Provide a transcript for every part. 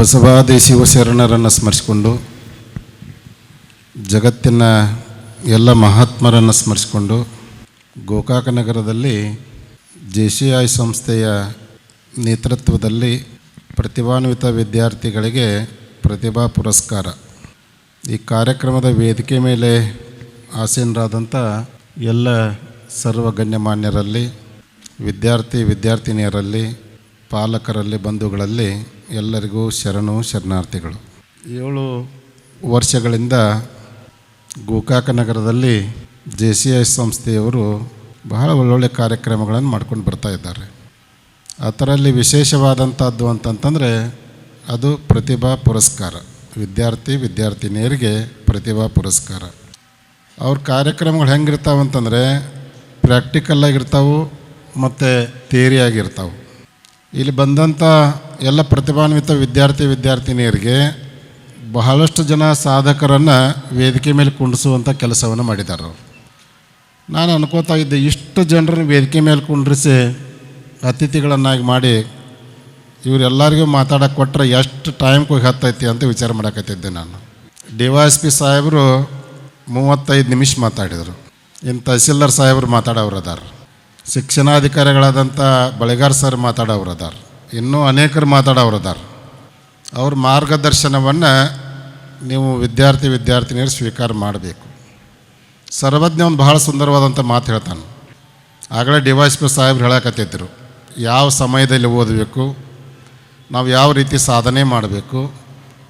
ಬಸವಾದಿ ಶಿವಶರಣರನ್ನು ಸ್ಮರಿಸಿಕೊಂಡು, ಜಗತ್ತಿನ ಎಲ್ಲ ಮಹಾತ್ಮರನ್ನು ಸ್ಮರಿಸಿಕೊಂಡು, ಗೋಕಾಕ ನಗರದಲ್ಲಿ ಜೆ ಸಿ ಐ ಸಂಸ್ಥೆಯ ನೇತೃತ್ವದಲ್ಲಿ ಪ್ರತಿಭಾನ್ವಿತ ವಿದ್ಯಾರ್ಥಿಗಳಿಗೆ ಪ್ರತಿಭಾ ಪುರಸ್ಕಾರ. ಈ ಕಾರ್ಯಕ್ರಮದ ವೇದಿಕೆ ಮೇಲೆ ಆಸೀನರಾದಂಥ ಎಲ್ಲ ಸರ್ವ ಗಣ್ಯಮಾನ್ಯರಲ್ಲಿ ವಿದ್ಯಾರ್ಥಿ ವಿದ್ಯಾರ್ಥಿನಿಯರಲ್ಲಿ, ಪಾಲಕರಲ್ಲಿ, ಬಂಧುಗಳಲ್ಲಿ ಎಲ್ಲರಿಗೂ ಶರಣು ಶರಣಾರ್ಥಿಗಳು. ಏಳು ವರ್ಷಗಳಿಂದ ಗೋಕಾಕ ನಗರದಲ್ಲಿ ಜೆ ಸಿ ಐ ಸಂಸ್ಥೆಯವರು ಬಹಳ ಒಳ್ಳೊಳ್ಳೆ ಕಾರ್ಯಕ್ರಮಗಳನ್ನು ಮಾಡ್ಕೊಂಡು ಬರ್ತಾ ಇದ್ದಾರೆ. ಅದರಲ್ಲಿ ವಿಶೇಷವಾದಂಥದ್ದು ಅಂತಂತಂದರೆ ಅದು ಪ್ರತಿಭಾ ಪುರಸ್ಕಾರ. ವಿದ್ಯಾರ್ಥಿ ವಿದ್ಯಾರ್ಥಿನಿಯರಿಗೆ ಪ್ರತಿಭಾ ಪುರಸ್ಕಾರ. ಅವ್ರ ಕಾರ್ಯಕ್ರಮಗಳು ಹೆಂಗಿರ್ತಾವಂತಂದರೆ ಪ್ರಾಕ್ಟಿಕಲ್ಲಾಗಿರ್ತಾವೆ ಮತ್ತು ಥಿಯರಿಯಾಗಿರ್ತಾವೆ ಇಲ್ಲಿ ಬಂದಂಥ ಎಲ್ಲ ಪ್ರತಿಭಾನ್ವಿತ ವಿದ್ಯಾರ್ಥಿ ವಿದ್ಯಾರ್ಥಿನಿಯರಿಗೆ ಬಹಳಷ್ಟು ಜನ ಸಾಧಕರನ್ನು ವೇದಿಕೆ ಮೇಲೆ ಕುಂಡಿಸುವಂಥ ಕೆಲಸವನ್ನು ಮಾಡಿದ್ದಾರೆ. ಅವರು ನಾನು ಅನ್ಕೋತಾ ಇದ್ದೆ ಇಷ್ಟು ಜನರನ್ನು ವೇದಿಕೆ ಮೇಲೆ ಕುಂಡ್ರಿಸಿ ಅತಿಥಿಗಳನ್ನಾಗಿ ಮಾಡಿ ಇವರೆಲ್ಲರಿಗೂ ಮಾತಾಡೋಕೆ ಕೊಟ್ಟರೆ ಎಷ್ಟು ಟೈಮ್ ಕೊಯ್ ಹತ್ತೈತಿ ಅಂತ ವಿಚಾರ ಮಾಡಕತ್ತಿದ್ದೆ ನಾನು. ಡಿ ವೈ ಎಸ್ ಪಿ ಸಾಹೇಬರು ಮೂವತ್ತೈದು ನಿಮಿಷ ಮಾತಾಡಿದರು. ಇನ್ನು ತಹಸೀಲ್ದಾರ್ ಸಾಹೇಬರು ಮಾತಾಡೋರು ಅದಾರ. ಶಿಕ್ಷಣಾಧಿಕಾರಿಗಳಾದಂಥ ಬಳೆಗಾರ್ ಸರ್ ಮಾತಾಡೋರು ಅದಾರ ಇನ್ನೂ ಅನೇಕರು ಮಾತಾಡೋರು ಅದಾರ ಅವ್ರ ಮಾರ್ಗದರ್ಶನವನ್ನು ನೀವು ವಿದ್ಯಾರ್ಥಿ ವಿದ್ಯಾರ್ಥಿನಿಯರು ಸ್ವೀಕಾರ ಮಾಡಬೇಕು. ಸರ್ವಜ್ಞ ಒಂದು ಬಹಳ ಸುಂದರವಾದಂಥ ಮಾತು ಹೇಳ್ತಾನೆ. ಆಗಲೇ ಡಿ ವೈಸ್ ಪಿ ಸಾಹೇಬ್ರು ಹೇಳಕತ್ತಿದ್ರು. ಯಾವ ಸಮಯದಲ್ಲಿ ಓದಬೇಕು? ನಾವು ಯಾವ ರೀತಿ ಸಾಧನೆ ಮಾಡಬೇಕು?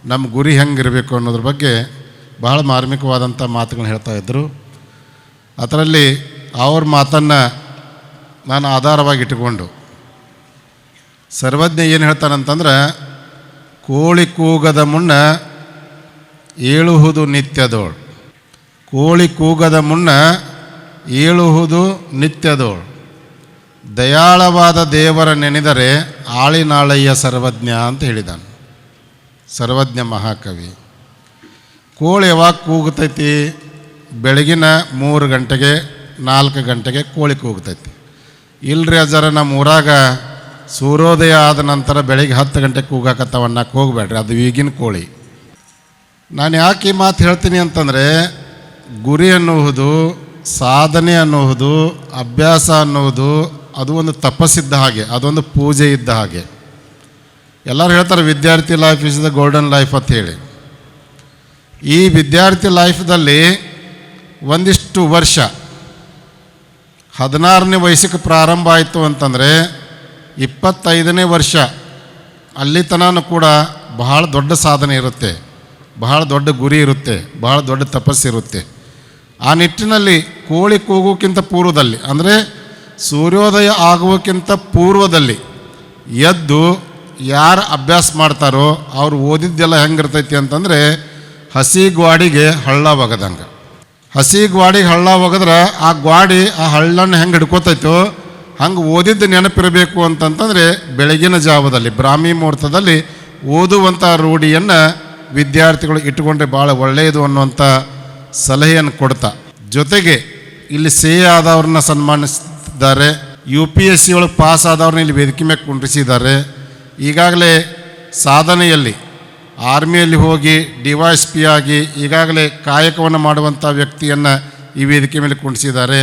ನಮ್ಮ ಗುರಿ ಹೆಂಗಿರಬೇಕು ಅನ್ನೋದ್ರ ಬಗ್ಗೆ ಬಹಳ ಮಾರ್ಮಿಕವಾದಂಥ ಮಾತುಗಳನ್ನ ಹೇಳ್ತಾ ಇದ್ದರು ಅದರಲ್ಲಿ ಅವ್ರ ಮಾತನ್ನು ನಾನು ಆಧಾರವಾಗಿ ಇಟ್ಟುಕೊಂಡು. ಸರ್ವಜ್ಞ ಏನು ಹೇಳ್ತಾನಂತಂದ್ರೆ, ಕೋಳಿ ಕೂಗದ ಮುನ್ನ ಏಳುವುದು ನಿತ್ಯದೋಳು. ಕೋಳಿ ಕೂಗದ ಮುನ್ನ ಏಳುವುದು ನಿತ್ಯದೋಳು. ದಯಾಳವಾದ ದೇವರ ನೆನೆದರೆ ಆಳಿನಾಳಯ್ಯ ಸರ್ವಜ್ಞ ಅಂತ ಹೇಳಿದಾನೆ. ಸರ್ವಜ್ಞ ಮಹಾಕವಿ. ಕೋಳಿ ಯಾವಾಗ ಕೂಗುತೈತಿ? ಬೆಳಗಿನ ಮೂರು ಗಂಟೆಗೆ, ನಾಲ್ಕು ಗಂಟೆಗೆ ಕೋಳಿ ಕೂಗ್ತೈತಿ. ಇಲ್ರಿ ಅಜ್ಜರ, ನಮ್ಮ ಊರಾಗ ಸೂರ್ಯೋದಯ ಆದ ನಂತರ ಬೆಳಿಗ್ಗೆ ಹತ್ತು ಗಂಟೆಗೆ ಕೂಗಾಕತ್ತವ ಅನ್ನಕ್ಕೆ ಹೋಗ್ಬೇಡ್ರಿ, ಅದು ಈಗಿನ ಕೋಳಿ. ನಾನು ಯಾಕೆ ಈ ಮಾತು ಹೇಳ್ತೀನಿ ಅಂತಂದರೆ, ಗುರಿ ಅನ್ನುವುದು, ಸಾಧನೆ ಅನ್ನುವುದು, ಅಭ್ಯಾಸ ಅನ್ನುವುದು, ಅದು ಒಂದು ತಪಸ್ಸಿದ್ದ ಹಾಗೆ, ಅದೊಂದು ಪೂಜೆ ಇದ್ದ ಹಾಗೆ. ಎಲ್ಲರೂ ಹೇಳ್ತಾರೆ ವಿದ್ಯಾರ್ಥಿ life is the golden life ಅಂತ ಹೇಳಿ. ಈ ವಿದ್ಯಾರ್ಥಿ ಲೈಫ್ದಲ್ಲಿ ಒಂದಿಷ್ಟು ವರ್ಷ ಹದಿನಾರನೇ ವಯಸ್ಸಿಗೆ ಪ್ರಾರಂಭ ಆಯಿತು ಅಂತಂದರೆ ಇಪ್ಪತ್ತೈದನೇ ವರ್ಷ ಅಲ್ಲಿ ತನಕ ಕೂಡ ಬಹಳ ದೊಡ್ಡ ಸಾಧನೆ ಇರುತ್ತೆ, ಬಹಳ ದೊಡ್ಡ ಗುರಿ ಇರುತ್ತೆ, ಬಹಳ ದೊಡ್ಡ ತಪಸ್ಸಿರುತ್ತೆ ಆ ನಿಟ್ಟಿನಲ್ಲಿ ಕೋಳಿ ಕೂಗೋಕ್ಕಿಂತ ಪೂರ್ವದಲ್ಲಿ, ಅಂದರೆ ಸೂರ್ಯೋದಯ ಆಗುವಕ್ಕಿಂತ ಪೂರ್ವದಲ್ಲಿ ಎದ್ದು ಯಾರು ಅಭ್ಯಾಸ ಮಾಡ್ತಾರೋ ಅವ್ರು ಓದಿದ್ದೆಲ್ಲ ಹೆಂಗಿರ್ತೈತಿ ಅಂತಂದರೆ ಹಸಿ ಗ್ವಾಡಿಗೆ ಹಳ್ಳ ಒಗದಂಗೆ ಹಸಿ ಗ್ವಾಡಿಗೆ ಹಳ್ಳ ಒಗದ್ರೆ ಆ ಗ್ವಾಡಿ ಆ ಹಳ್ಳನ್ನು ಹೆಂಗೆ ಹಿಡ್ಕೋತೈತೋ, ಹಂಗೆ ಓದಿದ್ದು ನೆನಪಿರಬೇಕು ಅಂತಂತಂದರೆ ಬೆಳಗಿನ ಜಾವದಲ್ಲಿ, ಬ್ರಾಹ್ಮಿ ಮುಹೂರ್ತದಲ್ಲಿ ಓದುವಂಥ ರೂಢಿಯನ್ನು ವಿದ್ಯಾರ್ಥಿಗಳು ಇಟ್ಟುಕೊಂಡ್ರೆ ಭಾಳ ಒಳ್ಳೆಯದು ಅನ್ನುವಂಥ ಸಲಹೆಯನ್ನು ಕೊಡ್ತಾ. ಜೊತೆಗೆ ಇಲ್ಲಿ ಸೇ ಆದವ್ರನ್ನ ಸನ್ಮಾನಿಸಿದ್ದಾರೆ ಯು ಪಿ ಎಸ್ ಸಿ ಒಳಗೆ ಪಾಸ್ ಆದವ್ರನ್ನ ಇಲ್ಲಿ ವೇದಿಕೆ ಮೇಲೆ ಕುಂಡ್ರಿಸಿದ್ದಾರೆ. ಈಗಾಗಲೇ ಸಾಧನೆಯಲ್ಲಿ ಆರ್ಮಿಯಲ್ಲಿ ಹೋಗಿ ಡಿ ವೈ ಎಸ್ ಪಿ ಆಗಿ ಈಗಾಗಲೇ ಕಾಯಕವನ್ನು ಮಾಡುವಂಥ ವ್ಯಕ್ತಿಯನ್ನು ಈ ವೇದಿಕೆ ಮೇಲೆ ಕುಂಡಿಸಿದ್ದಾರೆ.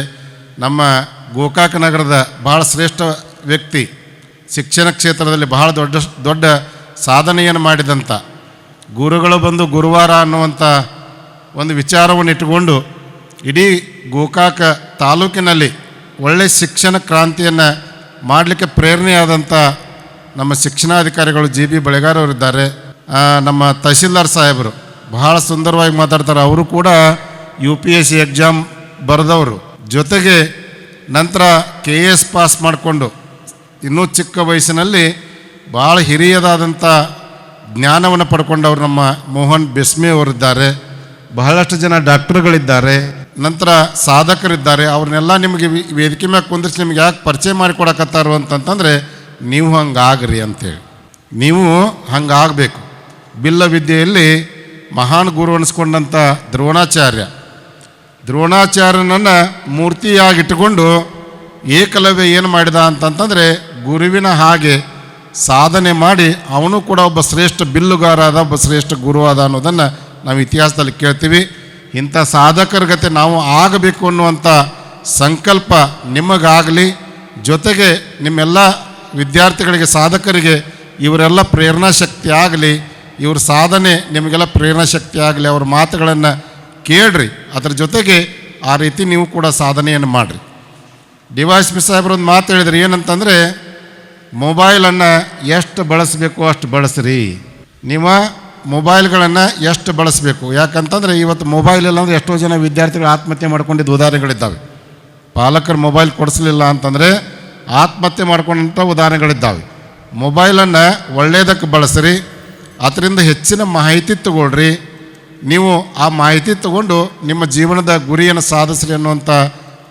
ನಮ್ಮ ಗೋಕಾಕ ನಗರದ ಬಹಳ ಶ್ರೇಷ್ಠ ವ್ಯಕ್ತಿ ಶಿಕ್ಷಣ ಕ್ಷೇತ್ರದಲ್ಲಿ ಬಹಳ ದೊಡ್ಡ ದೊಡ್ಡ ಸಾಧನೆಯನ್ನು ಮಾಡಿದಂಥ ಗುರುಗಳು ಬಂದು ಗುರುವಾರ ಅನ್ನುವಂಥ ಒಂದು ವಿಚಾರವನ್ನು ಇಟ್ಟುಕೊಂಡು ಇಡೀ ಗೋಕಾಕ ತಾಲೂಕಿನಲ್ಲಿ ಒಳ್ಳೆಯ ಶಿಕ್ಷಣ ಕ್ರಾಂತಿಯನ್ನು ಮಾಡಲಿಕ್ಕೆ ಪ್ರೇರಣೆಯಾದಂಥ ನಮ್ಮ ಶಿಕ್ಷಣಾಧಿಕಾರಿಗಳು ಜಿ ಬಿ ಬಳೆಗಾರ್ ಅವರಿದ್ದಾರೆ ಆ, ನಮ್ಮ ತಹಸೀಲ್ದಾರ್ ಸಾಹೇಬರು, ಬಹಳ ಸುಂದರವಾಗಿ ಮಾತಾಡ್ತಾರೆ. ಅವರು ಕೂಡ U P S C exam ಬರೆದವರು. ಜೊತೆಗೆ ನಂತರ ಕೆ ಎ ಎಸ್ ಪಾಸ್ ಮಾಡಿಕೊಂಡು ಇನ್ನೂ ಚಿಕ್ಕ ವಯಸ್ಸಿನಲ್ಲಿ ಭಾಳ ಹಿರಿಯದಾದಂಥ ಜ್ಞಾನವನ್ನು ಪಡ್ಕೊಂಡವರು ನಮ್ಮ ಮೋಹನ್ ಬೆಸ್ಮೆ ಅವರಿದ್ದಾರೆ. ಬಹಳಷ್ಟು ಜನ ಡಾಕ್ಟರ್ಗಳಿದ್ದಾರೆ. ನಂತರ ಸಾಧಕರಿದ್ದಾರೆ. ಅವ್ರನ್ನೆಲ್ಲ ನಿಮಗೆ ವೇದಿಕೆ ಮ್ಯಾಗ ಕುಂದಿರಿಸಿ ನಿಮ್ಗೆ ಯಾಕೆ ಪರಿಚಯ ಮಾಡಿಕೊಡಕತ್ತಾರು ಅಂತಂತಂದರೆ, ನೀವು ಹಂಗಾಗ್ರಿ ಅಂತೇಳಿ. ನೀವು ಹಂಗಾಗಬೇಕು. ಬಿಲ್ಲ ವಿದ್ಯೆಯಲ್ಲಿ ಮಹಾನ್ ಗುರು ಅನಿಸ್ಕೊಂಡಂಥ ದ್ರೋಣಾಚಾರ್ಯ. ದ್ರೋಣಾಚಾರ್ಯನನ್ನು ಮೂರ್ತಿಯಾಗಿಟ್ಟುಕೊಂಡು ಏಕಲವ್ಯ ಏನು ಮಾಡಿದ ಅಂತಂತಂದರೆ ಗುರುವಿನ ಹಾಗೆ ಸಾಧನೆ ಮಾಡಿ ಅವನು ಕೂಡ ಒಬ್ಬ ಶ್ರೇಷ್ಠ ಬಿಲ್ಲುಗಾರ ಅದ ಒಬ್ಬ ಶ್ರೇಷ್ಠ ಗುರು ಅದ ಅನ್ನೋದನ್ನು ನಾವು ಇತಿಹಾಸದಲ್ಲಿ ಕೇಳ್ತೀವಿ. ಇಂಥ ಸಾಧಕರ ಗತೆ ನಾವು ಆಗಬೇಕು ಅನ್ನುವಂಥ ಸಂಕಲ್ಪ ನಿಮಗಾಗಲಿ. ಜೊತೆಗೆ ನಿಮ್ಮೆಲ್ಲ ವಿದ್ಯಾರ್ಥಿಗಳಿಗೆ, ಸಾಧಕರಿಗೆ ಇವರೆಲ್ಲ ಪ್ರೇರಣಾ ಶಕ್ತಿ ಆಗಲಿ. ಇವ್ರ ಸಾಧನೆ ನಿಮಗೆಲ್ಲ ಪ್ರೇರಣಾ ಶಕ್ತಿ ಆಗಲಿ, ಅವ್ರ ಮಾತುಗಳನ್ನು ಕೇಳ್ರಿ. ಅದ್ರ ಜೊತೆಗೆ ಆ ರೀತಿ ನೀವು ಕೂಡ ಸಾಧನೆಯನ್ನು ಮಾಡಿರಿ. ಡಿ ವೈ ಎಸ್ ಪಿ ಸಾಹೇಬ್ರೊಂದು ಮಾತು ಹೇಳಿದ್ರಿ, ಏನಂತಂದರೆ ಮೊಬೈಲನ್ನು ಎಷ್ಟು ಬಳಸಬೇಕು ಅಷ್ಟು ಬಳಸ್ರಿ. ನೀವು ಮೊಬೈಲ್ಗಳನ್ನು ಎಷ್ಟು ಬಳಸಬೇಕು. ಯಾಕಂತಂದರೆ ಇವತ್ತು ಮೊಬೈಲ್ ಇಲ್ಲ ಅಂದರೆ ಎಷ್ಟೋ ಜನ ವಿದ್ಯಾರ್ಥಿಗಳು ಆತ್ಮಹತ್ಯೆ ಮಾಡ್ಕೊಂಡಿದ್ದು ಉದಾಹರಣೆಗಳಿದ್ದಾವೆ. ಪಾಲಕರು ಮೊಬೈಲ್ ಕೊಡಿಸಲಿಲ್ಲ ಅಂತಂದರೆ ಆತ್ಮಹತ್ಯೆ ಮಾಡ್ಕೊಂಡಂಥ ಉದಾಹರಣೆಗಳಿದ್ದಾವೆ. ಮೊಬೈಲನ್ನು ಒಳ್ಳೆಯದಕ್ಕೆ ಬಳಸ್ರಿ ಅದರಿಂದ ಹೆಚ್ಚಿನ ಮಾಹಿತಿ ತಗೊಳ್ರಿ. ನೀವು ಆ ಮಾಹಿತಿ ತಗೊಂಡು ನಿಮ್ಮ ಜೀವನದ ಗುರಿಯನ್ನು ಸಾಧಿಸ್ರಿ ಅನ್ನುವಂಥ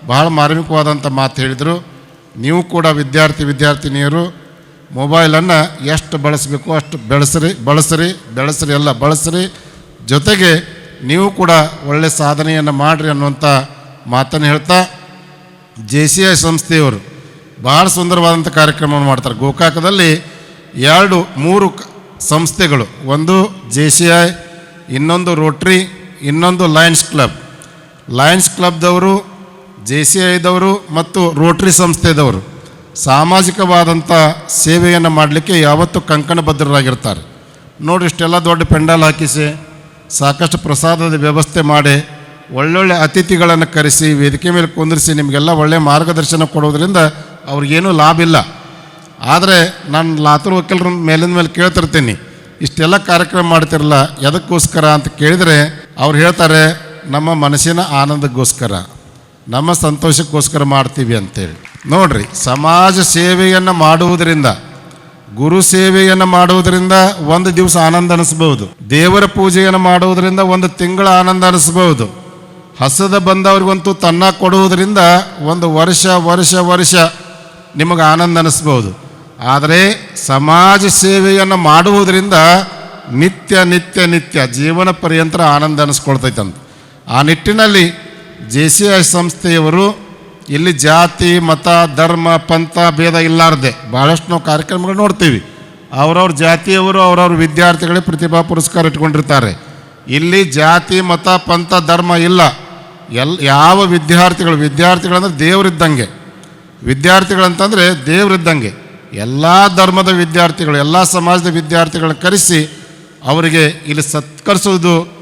ಬಹಳ ಮಾರ್ಮಿಕವಾದಂಥ ಮಾತು ಹೇಳಿದರು. ನೀವು ಕೂಡ ವಿದ್ಯಾರ್ಥಿ ವಿದ್ಯಾರ್ಥಿನಿಯರು, ಮೊಬೈಲನ್ನು ಎಷ್ಟು ಬಳಸಬೇಕು ಅಷ್ಟು ಬೆಳೆಸ್ರಿ, ಬಳಸ್ರಿ, ಬೆಳೆಸ್ರಿ, ಎಲ್ಲ ಬಳಸ್ರಿ. ಜೊತೆಗೆ ನೀವು ಕೂಡ ಒಳ್ಳೆಯ ಸಾಧನೆಯನ್ನು ಮಾಡಿರಿ ಅನ್ನುವಂಥ ಮಾತನ್ನು ಹೇಳ್ತಾ, ಜೆ ಸಿ ಐ ಸಂಸ್ಥೆಯವರು ಭಾಳ ಸುಂದರವಾದಂಥ ಕಾರ್ಯಕ್ರಮವನ್ನು ಮಾಡ್ತಾರೆ. ಗೋಕಾಕದಲ್ಲಿ ಎರಡು, ಮೂರು ಸಂಸ್ಥೆಗಳು, ಒಂದು ಜೆ ಸಿ ಐ, ಇನ್ನೊಂದು ರೋಟ್ರಿ, ಇನ್ನೊಂದು ಲಯನ್ಸ್ ಕ್ಲಬ್. ಲಯನ್ಸ್ ಕ್ಲಬ್ದವರು, ಜೆ ಸಿ ಐದವರು ಮತ್ತು ರೋಟ್ರಿ ಸಂಸ್ಥೆದವರು ಸಾಮಾಜಿಕವಾದಂಥ ಸೇವೆಯನ್ನು ಮಾಡಲಿಕ್ಕೆ ಯಾವತ್ತೂ ಕಂಕಣಬದ್ಧರಾಗಿರ್ತಾರೆ. ನೋಡಿ ಇಷ್ಟೆಲ್ಲ ದೊಡ್ಡ ಪೆಂಡಾಲ್ ಹಾಕಿಸಿ, ಸಾಕಷ್ಟು ಪ್ರಸಾದದ ವ್ಯವಸ್ಥೆ ಮಾಡಿ, ಒಳ್ಳೊಳ್ಳೆ ಅತಿಥಿಗಳನ್ನು ಕರೆಸಿ, ವೇದಿಕೆ ಮೇಲೆ ಕುಂದಿರಿಸಿ, ನಿಮಗೆಲ್ಲ ಒಳ್ಳೆಯ ಮಾರ್ಗದರ್ಶನ ಕೊಡೋದ್ರಿಂದ ಅವ್ರಿಗೇನೂ ಲಾಭ ಇಲ್ಲ. ಆದರೆ ನಾನು ಲಾತೂರ್ ವಕೀಲರ ಮೇಲಿನ ಮೇಲೆ ಕೇಳ್ತಿರ್ತೀನಿ, ಇಷ್ಟೆಲ್ಲ ಕಾರ್ಯಕ್ರಮ ಮಾಡ್ತಿರಲ್ಲ, ಎದಕ್ಕೋಸ್ಕರ ಅಂತ ಕೇಳಿದರೆ ಅವ್ರು ಹೇಳ್ತಾರೆ, ನಮ್ಮ ಮನಸ್ಸಿನ ಆನಂದಕ್ಕೋಸ್ಕರ, ನಮ್ಮ ಸಂತೋಷಕ್ಕೋಸ್ಕರ ಮಾಡ್ತೀವಿ ಅಂತೇಳಿ. ನೋಡ್ರಿ, ಸಮಾಜ ಸೇವೆಯನ್ನು ಮಾಡುವುದರಿಂದ, ಗುರು ಸೇವೆಯನ್ನು ಮಾಡುವುದರಿಂದ ಒಂದು ದಿವಸ ಆನಂದ ಅನಿಸ್ಬಹುದು, ದೇವರ ಪೂಜೆಯನ್ನು ಮಾಡುವುದರಿಂದ ಒಂದು ತಿಂಗಳ ಆನಂದ ಅನಿಸ್ಬೋದು ಹಸದ ಬಂದವ್ರಿಗಂತೂ ತನ್ನ ಕೊಡುವುದರಿಂದ ಒಂದು ವರ್ಷ ವರ್ಷ ವರ್ಷ ನಿಮಗೆ ಆನಂದ ಅನಿಸ್ಬೋದು ಆದರೆ ಸಮಾಜ ಸೇವೆಯನ್ನು ಮಾಡುವುದರಿಂದ ನಿತ್ಯ ನಿತ್ಯ ನಿತ್ಯ ಜೀವನ ಪರ್ಯಂತ ಆನಂದ ಅನಿಸ್ಕೊಳ್ತೈತಂತ. ಆ ನಿಟ್ಟಿನಲ್ಲಿ ಜೆ ಸಿ ಐ ಸಂಸ್ಥೆಯವರು ಇಲ್ಲಿ ಜಾತಿ, ಮತ, ಧರ್ಮ, ಪಂಥ ಭೇದ ಇಲ್ಲಾರ್ದೆ ಭಾಳಷ್ಟು ನಾವು ಕಾರ್ಯಕ್ರಮಗಳು ನೋಡ್ತೀವಿ. ಅವರವ್ರ ಜಾತಿಯವರು ಅವ್ರವ್ರ ವಿದ್ಯಾರ್ಥಿಗಳೇ ಪ್ರತಿಭಾ ಪುರಸ್ಕಾರ ಇಟ್ಕೊಂಡಿರ್ತಾರೆ. ಇಲ್ಲಿ ಜಾತಿ, ಮತ, ಪಂಥ, ಧರ್ಮ ಇಲ್ಲ. ಎಲ್, ಯಾವ ವಿದ್ಯಾರ್ಥಿಗಳು, ವಿದ್ಯಾರ್ಥಿಗಳಂದ್ರೆ ದೇವರಿದ್ದಂಗೆ. ವಿದ್ಯಾರ್ಥಿಗಳಂತಂದರೆ ದೇವರಿದ್ದಂಗೆ. ಎಲ್ಲ ಧರ್ಮದ ವಿದ್ಯಾರ್ಥಿಗಳು, ಎಲ್ಲ ಸಮಾಜದ ವಿದ್ಯಾರ್ಥಿಗಳನ್ನ ಕರೆಸಿ ಅವರಿಗೆ ಇಲ್ಲಿ ಸತ್ಕರಿಸುವುದು,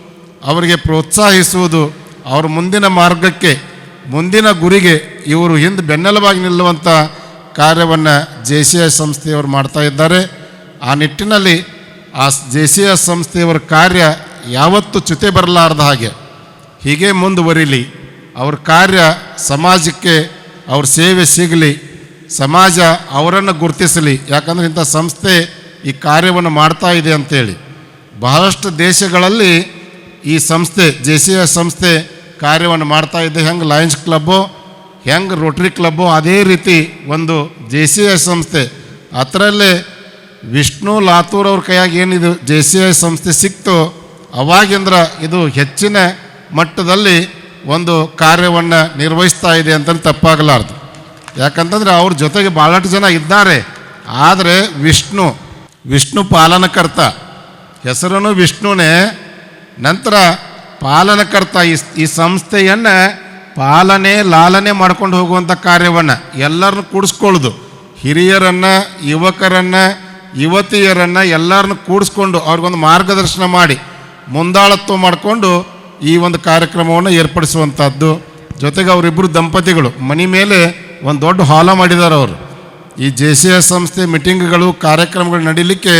ಅವರಿಗೆ ಪ್ರೋತ್ಸಾಹಿಸುವುದು, ಅವರ ಮುಂದಿನ ಮಾರ್ಗಕ್ಕೆ, ಮುಂದಿನ ಗುರಿಗೆ ಇವರು ಹಿಂದೆ ಬೆನ್ನೆಲುಬಾಗಿ ನಿಲ್ಲುವಂಥ ಕಾರ್ಯವನ್ನು ಜೆ ಸಿ ಎಸ್ ಸಂಸ್ಥೆಯವರು ಮಾಡ್ತಾ ಇದ್ದಾರೆ. ಆ ನಿಟ್ಟಿನಲ್ಲಿ ಆ ಜೆ ಸಿ ಎಸ್ ಸಂಸ್ಥೆಯವರ ಕಾರ್ಯ ಯಾವತ್ತೂ ಚ್ಯುತಿ ಬರಲಾರ್ದ ಹಾಗೆ ಹೀಗೆ ಮುಂದುವರಿಲಿ. ಅವ್ರ ಕಾರ್ಯ ಸಮಾಜಕ್ಕೆ ಅವ್ರ ಸೇವೆ ಸಿಗಲಿ. ಸಮಾಜ ಅವರನ್ನು ಗುರುತಿಸಲಿ. ಯಾಕಂದರೆ ಇಂಥ ಸಂಸ್ಥೆ ಈ ಕಾರ್ಯವನ್ನು ಮಾಡ್ತಾ ಇದೆ ಅಂತೇಳಿ. ಬಹಳಷ್ಟು ದೇಶಗಳಲ್ಲಿ ಈ ಸಂಸ್ಥೆ, ಜೆ ಸಿ ಎಸ್ ಸಂಸ್ಥೆ ಕಾರ್ಯವನ್ನು ಮಾಡ್ತಾ ಇದೆ. ಹೆಂಗೆ ಲಯನ್ಸ್ ಕ್ಲಬ್ಬು, ಹೆಂಗೆ ರೋಟ್ರಿ ಕ್ಲಬ್ಬು, ಅದೇ ರೀತಿ ಒಂದು ಜೆ ಸಿ ಎಸ್ ಸಂಸ್ಥೆ. ಅದರಲ್ಲೇ ವಿಷ್ಣು ಲಾತೂರ್ ಅವ್ರ ಕೈಯಾಗಿ ಏನಿದು ಜೆ ಸಿ ಎಸ್ ಸಂಸ್ಥೆ ಸಿಕ್ತು, ಅವಾಗಿಂದ್ರ ಇದು ಹೆಚ್ಚಿನ ಮಟ್ಟದಲ್ಲಿ ಒಂದು ಕಾರ್ಯವನ್ನು ನಿರ್ವಹಿಸ್ತಾ ಇದೆ ಅಂತ ತಪ್ಪಾಗಲಾರ್ದು. ಯಾಕಂತಂದರೆ ಅವ್ರ ಜೊತೆಗೆ ಭಾಳಷ್ಟು ಜನ ಇದ್ದಾರೆ. ಆದರೆ ವಿಷ್ಣು ವಿಷ್ಣು ಪಾಲನಕರ್ತ ಹೆಸರನ್ನು ವಿಷ್ಣುನೇ, ನಂತರ ಪಾಲನಕರ್ತ ಈ ಈ ಸಂಸ್ಥೆಯನ್ನು ಪಾಲನೆ, ಲಾಲನೆ ಮಾಡ್ಕೊಂಡು ಹೋಗುವಂಥ ಕಾರ್ಯವನ್ನು ಎಲ್ಲರನ್ನು ಕೂಡಿಸ್ಕೊಳ್ಳೋದು. ಹಿರಿಯರನ್ನು, ಯುವಕರನ್ನು, ಯುವತಿಯರನ್ನು ಎಲ್ಲರನ್ನು ಕೂಡಿಸ್ಕೊಂಡು ಅವ್ರಿಗೊಂದು ಮಾರ್ಗದರ್ಶನ ಮಾಡಿ, ಮುಂದಾಳತ್ವ ಮಾಡಿಕೊಂಡು ಈ ಒಂದು ಕಾರ್ಯಕ್ರಮವನ್ನು ಏರ್ಪಡಿಸುವಂಥದ್ದು ಜೊತೆಗೆ ಅವರಿಬ್ಬರು ದಂಪತಿಗಳು, ಮನೆ ಮೇಲೆ ಒಂದು ದೊಡ್ಡ ಹಾಲ ಮಾಡಿದ್ದಾರೆ ಅವರು. ಈ ಜೆ ಸಿ ಎಸ್ ಸಂಸ್ಥೆ ಮೀಟಿಂಗ್ಗಳು, ಕಾರ್ಯಕ್ರಮಗಳು ನಡೀಲಿಕ್ಕೆ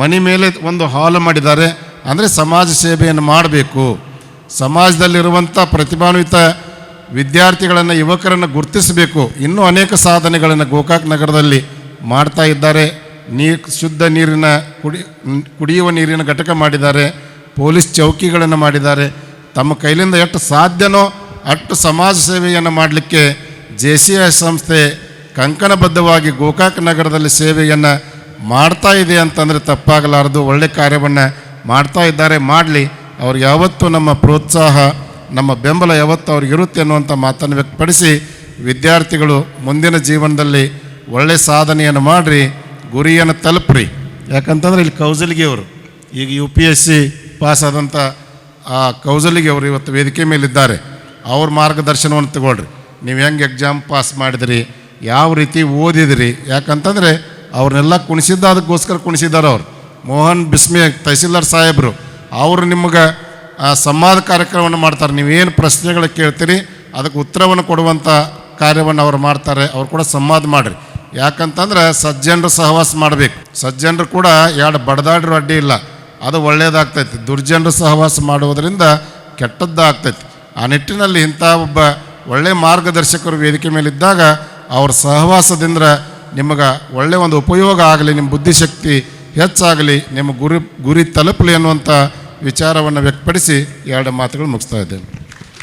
ಮನೆ ಮೇಲೆ ಒಂದು ಹಾಲ್ ಮಾಡಿದ್ದಾರೆ ಅಂದರೆ ಸಮಾಜ ಸೇವೆಯನ್ನು ಮಾಡಬೇಕು. ಸಮಾಜದಲ್ಲಿರುವಂಥ ಪ್ರತಿಭಾನ್ವಿತ ವಿದ್ಯಾರ್ಥಿಗಳನ್ನು, ಯುವಕರನ್ನು ಗುರುತಿಸಬೇಕು. ಇನ್ನೂ ಅನೇಕ ಸಾಧನೆಗಳನ್ನು ಗೋಕಾಕ್ ನಗರದಲ್ಲಿ ಮಾಡ್ತಾ ಇದ್ದಾರೆ. ನೀರು ಶುದ್ಧ ನೀರಿನ ಕುಡಿ, ಕುಡಿಯುವ ನೀರಿನ ಘಟಕ ಮಾಡಿದ್ದಾರೆ. ಪೊಲೀಸ್ ಚೌಕಿಗಳನ್ನು ಮಾಡಿದ್ದಾರೆ. ತಮ್ಮ ಕೈಲಿಂದ ಎಷ್ಟು ಸಾಧ್ಯನೋ ಅಷ್ಟು ಸಮಾಜ ಸೇವೆಯನ್ನು ಮಾಡಲಿಕ್ಕೆ ಜೆ ಸಿ ಎಸ್ ಸಂಸ್ಥೆ ಕಂಕಣಬದ್ಧವಾಗಿ ಗೋಕಾಕ್ ನಗರದಲ್ಲಿ ಸೇವೆಯನ್ನು ಮಾಡ್ತಾ ಇದೆ ಅಂತಂದರೆ ತಪ್ಪಾಗಲಾರದು. ಒಳ್ಳೆ ಕಾರ್ಯವನ್ನು ಮಾಡ್ತಾ ಇದ್ದಾರೆ, ಮಾಡಲಿ. ಅವ್ರು ಯಾವತ್ತೂ ನಮ್ಮ ಪ್ರೋತ್ಸಾಹ, ನಮ್ಮ ಬೆಂಬಲ ಯಾವತ್ತು ಅವ್ರಿಗೆ ಇರುತ್ತೆ ಅನ್ನುವಂಥ ಮಾತನ್ನು ವ್ಯಕ್ತಪಡಿಸಿ ವಿದ್ಯಾರ್ಥಿಗಳು ಮುಂದಿನ ಜೀವನದಲ್ಲಿ ಒಳ್ಳೆ ಸಾಧನೆಯನ್ನು ಮಾಡಿರಿ, ಗುರಿಯನ್ನು ತಲುಪ್ರಿ. ಯಾಕಂತಂದ್ರೆ ಇಲ್ಲಿ ಕೌಜಲಿಗೆ ಅವರು, ಈಗ U P S C pass ಆದಂಥ ಆ ಕೌಜಲಿಗೆ ಅವರು ಇವತ್ತು ವೇದಿಕೆ ಮೇಲಿದ್ದಾರೆ. ಅವ್ರ ಮಾರ್ಗದರ್ಶನವನ್ನು ತಗೊಳ್ರಿ. ನೀವು ಹೆಂಗೆ ಎಕ್ಸಾಮ್ ಪಾಸ್ ಮಾಡಿದ್ರಿ, ಯಾವ ರೀತಿ ಓದಿದ್ರಿ, ಯಾಕಂತಂದರೆ ಅವ್ರನ್ನೆಲ್ಲ ಕುಣಿಸಿದ್ದ ಅದಕ್ಕೋಸ್ಕರ ಕುಣಿಸಿದ್ದಾರೆ ಅವ್ರು. ಮೋಹನ್ ಬಿಸ್ಮಿ, ತಹಸೀಲ್ದಾರ್ ಸಾಹೇಬರು, ಅವರು ನಿಮ್ಗೆ ಸಂವಾದ ಕಾರ್ಯಕ್ರಮವನ್ನು ಮಾಡ್ತಾರೆ. ನೀವೇನು ಪ್ರಶ್ನೆಗಳು ಕೇಳ್ತೀರಿ, ಅದಕ್ಕೆ ಉತ್ತರವನ್ನು ಕೊಡುವಂಥ ಕಾರ್ಯವನ್ನು ಅವ್ರು ಮಾಡ್ತಾರೆ, ಅವ್ರು ಕೂಡ ಸಂವಾದ ಮಾಡಿರಿ. ಯಾಕಂತಂದ್ರೆ ಸಜ್ಜನರು ಸಹವಾಸ ಮಾಡಬೇಕು. ಸಜ್ಜನರು ಕೂಡ ಎರಡು ಬಡದಾಡ್ರು ಅಡ್ಡಿ ಇಲ್ಲ. ಅದು ಒಳ್ಳೆಯದಾಗ್ತೈತಿ ದುರ್ಜನರು ಸಹವಾಸ ಮಾಡುವುದರಿಂದ ಕೆಟ್ಟದ್ದಾಗ್ತೈತಿ. ಆ ನಿಟ್ಟಿನಲ್ಲಿ ಇಂಥ ಒಬ್ಬ ಒಳ್ಳೆಯ ಮಾರ್ಗದರ್ಶಕರು ವೇದಿಕೆ ಮೇಲಿದ್ದಾಗ ಅವ್ರ ಸಹವಾಸದಿಂದ ನಿಮಗೆ ಒಳ್ಳೆಯ ಒಂದು ಉಪಯೋಗ ಆಗಲಿ, ನಿಮ್ಮ ಬುದ್ಧಿಶಕ್ತಿ ಹೆಚ್ಚಾಗಲಿ, ನಿಮ್ಮ ಗುರಿ ಗುರಿ ತಲುಪಲಿ ಅನ್ನುವಂಥ ವಿಚಾರವನ್ನು ವ್ಯಕ್ತಪಡಿಸಿ ಎರಡು ಮಾತುಗಳು ಮುಗಿಸ್ತಾ ಇದ್ದೇನೆ.